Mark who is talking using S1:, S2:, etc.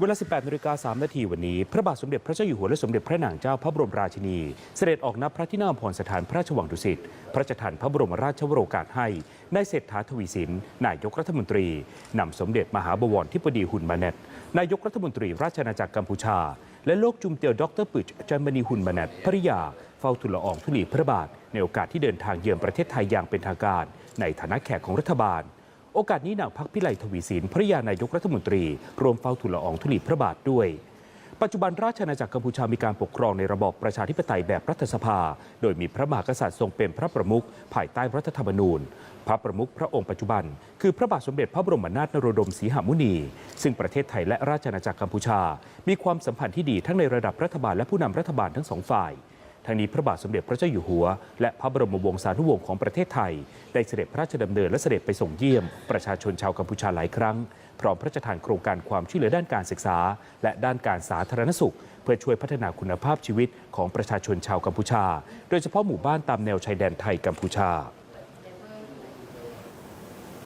S1: เวลา 18นาฬิกา3นาทีวันนี้ พระบาทสมเด็จพระเจ้าอยู่หัวและสมเด็จพระนางเจ้าพระบรมราชินี เสด็จออกนับพระที่นั่งอภรสถานพระราชวังดุสิต พระราชทานพระบรมราชวโรกาสให้นายเศรษฐาทวีสิน นายกรัฐมนตรี นำสมเด็จมหาบวรทิบดีหุนมาเน็ตนายกรัฐมนตรีราชอาณาจักรกัมพูชา และโลกจุมเตียวดรปึจจันมณีหุนมาเน็ตภริยาเฝ้าทุลละอองธุลีพระบาท ในโอกาสที่เดินทางเยือนประเทศไทยอย่างเป็นทางการ ในฐานะแขกของรัฐบาล โอกาสนี้นางพักพิไลทวีสินภริยานายกรัฐมนตรี รวมเฝ้าทุลละอองธุลีพระบาทด้วยปัจจุบันราชอาณาจักรกัมพูชามีการปกครองในระบอบประชาธิปไตยแบบรัฐสภา โดยมีพระมหากษัตริย์ทรงเป็นพระประมุขภายใต้รัฐธรรมนูญ พระประมุขพระองค์ปัจจุบัน คือพระบาทสมเด็จพระบรมนาถนโรดมศรีหมุนี ซึ่งประเทศไทยและราชอาณาจักรกัมพูชา มีความสัมพันธ์ที่ดีทั้งในระดับรัฐบาลและผู้นำรัฐบาลทั้งสองฝ่าย ทางนี้พระบาทสมเด็จพระเจ้าอยู่หัว และพระบรมวงศานุวงศ์ของประเทศไทย ได้เสด็จพระราชดำเนินและเสด็จไปส่งเยี่ยม ประชาชนชาวกัมพูชาหลายครั้ง พร้อมพระราชทานโครงการความช่วยเหลือด้านการศึกษา และด้านการสาธารณสุข เพื่อช่วยพัฒนาคุณภาพชีวิตของประชาชนชาวกัมพูชา โดยเฉพาะหมู่บ้านตามแนวชายแดนไทยกัมพูชา